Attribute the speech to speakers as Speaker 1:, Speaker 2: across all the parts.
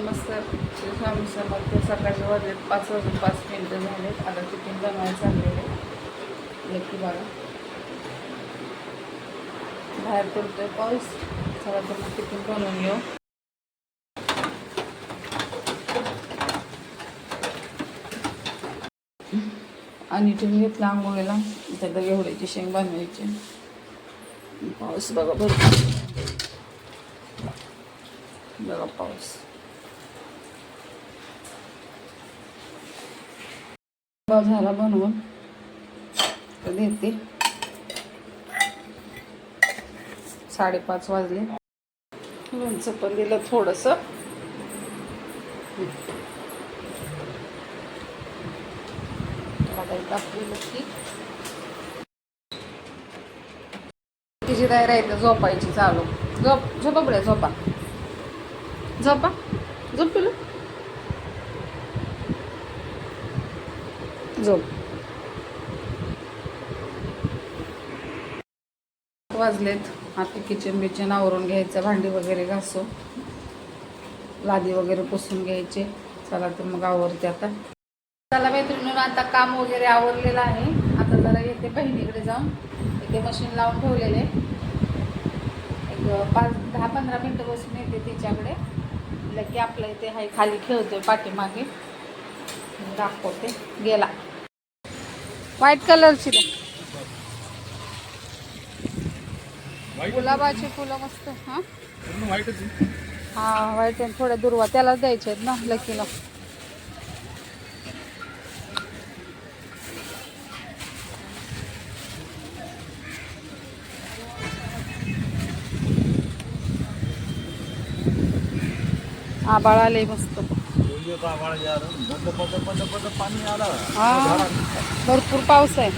Speaker 1: नमस्कार. श्री स्वामी समर्थ सकाळचे वाजले पाच वाजून पाच मिनटं झालेत आता टिफिन बनवायला चाललेले नक्की बघा बाहेर पडतोय पाऊस. चला तर मग चिकन बनवून घेऊ. आणि तुम्ही घेतला आंघोळीला? त्याला घेवड्याची शेंग बनवायची. पाऊस बघा भरपूर. बघा पाऊस. झाला बनवून देते. साडेपाच वाजले. लोणचं पण दिलं थोडंसं. टाकलेलं की. तिची तयार आहे तर झोपायची चालू. झोप झोपा पुढे झोपा. झोपा. झोप झोप. वाजलेत. आता किचन बिचन आवरून घ्यायचं भांडी वगैरे घासू. लादी वगैरे पुसून घ्यायचे. चला तर मग आवरते आता. चला मैत्रिणीनं आता काम वगैरे आवरलेलं आहे. आता जरा येते बहिणीकडे जाऊन. इथे मशीन लावून ठेवलेले. एक पाच दहा पंधरा मिनटं बसून येते तिच्याकडे. की आपल्या इथे हाय खाली खेळतोय पाठीमागे. दाखवते. गेला. व्हाईट कलरची. गुलाबाची फुलं मस्त हां? हा व्हाईट आणि थोड्या दुर्वा. त्यालाच द्यायचे आहेत ना लकीला. आबाळ आले मस्त. हा भरपूर पाऊस आहे.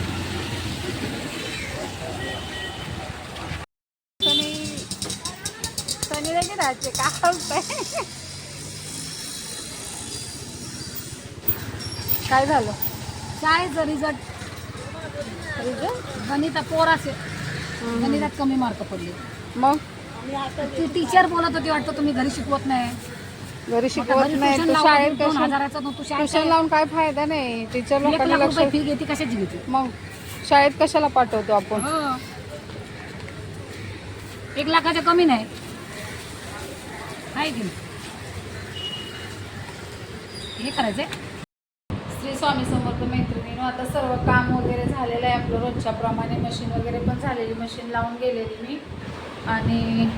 Speaker 1: सनी सनी लगे राहते का? काय झालं?
Speaker 2: शाळेचं रिझल्ट
Speaker 1: रिझल्ट
Speaker 2: गणिता पोराचे. गणितात कमी मार्क पडले.
Speaker 1: मग?
Speaker 2: ती टीचर बोलत होती वाटतं तुम्ही घरी शिकवत नाही.
Speaker 1: घरी शिकवत नाही
Speaker 2: ट्युशन लावून
Speaker 1: शाळेत
Speaker 2: दोन
Speaker 1: कशा-
Speaker 2: हजाराचा तो तू शाळेत
Speaker 1: ट्युशन लावून काय फायदा नाही? टीचर
Speaker 2: एक
Speaker 1: लोकांना
Speaker 2: लाख
Speaker 1: लक्ष
Speaker 2: रुपये फी घेते कशाची घेते?
Speaker 1: मग शाळेत कशाला पाठवतो आपण?
Speaker 2: हो. एक लाखाच्या कमी नाही. आहे की नाही? हे करायचंय?
Speaker 1: श्री स्वामी समर्थ मैत्रिणीनं आता सर्व काम वगैरे झालेलं आहे आपलं रोजच्या प्रमाणे. मशीन वगैरे पण झालेली मशीन लावून गेलेली मी. आणि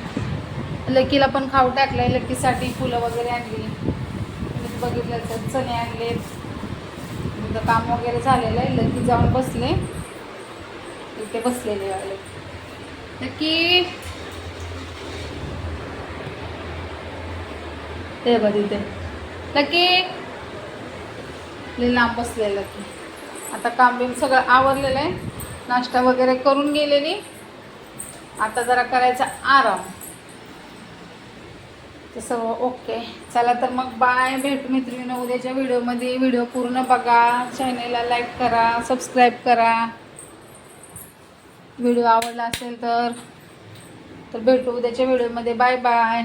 Speaker 1: लकीला पण खाऊ टाकलंय लकीसाठी फुलं वगैरे आणली. तुम्ही बघितलं तर चणे आणले. काम वगैरे झालेलं आहे लकी जाऊन बसले. इथे बसलेले वाले लकी! ते बघ इथे. लकी! लांब बसलेलं की आता काम बिम सगळं आवरलेलं आहे. नाश्ता वगैरे करून गेलेली. आता जरा करायचा आराम. तसं ओके. चला तर मग बाय भेटू मैत्रिणीनं उद्याच्या व्हिडिओमध्ये. व्हिडिओ पूर्ण बघा. चॅनेलला लाईक करा. सबस्क्राईब करा. व्हिडिओ आवडला असेल तर तर भेटू उद्याच्या व्हिडिओमध्ये. Bye bye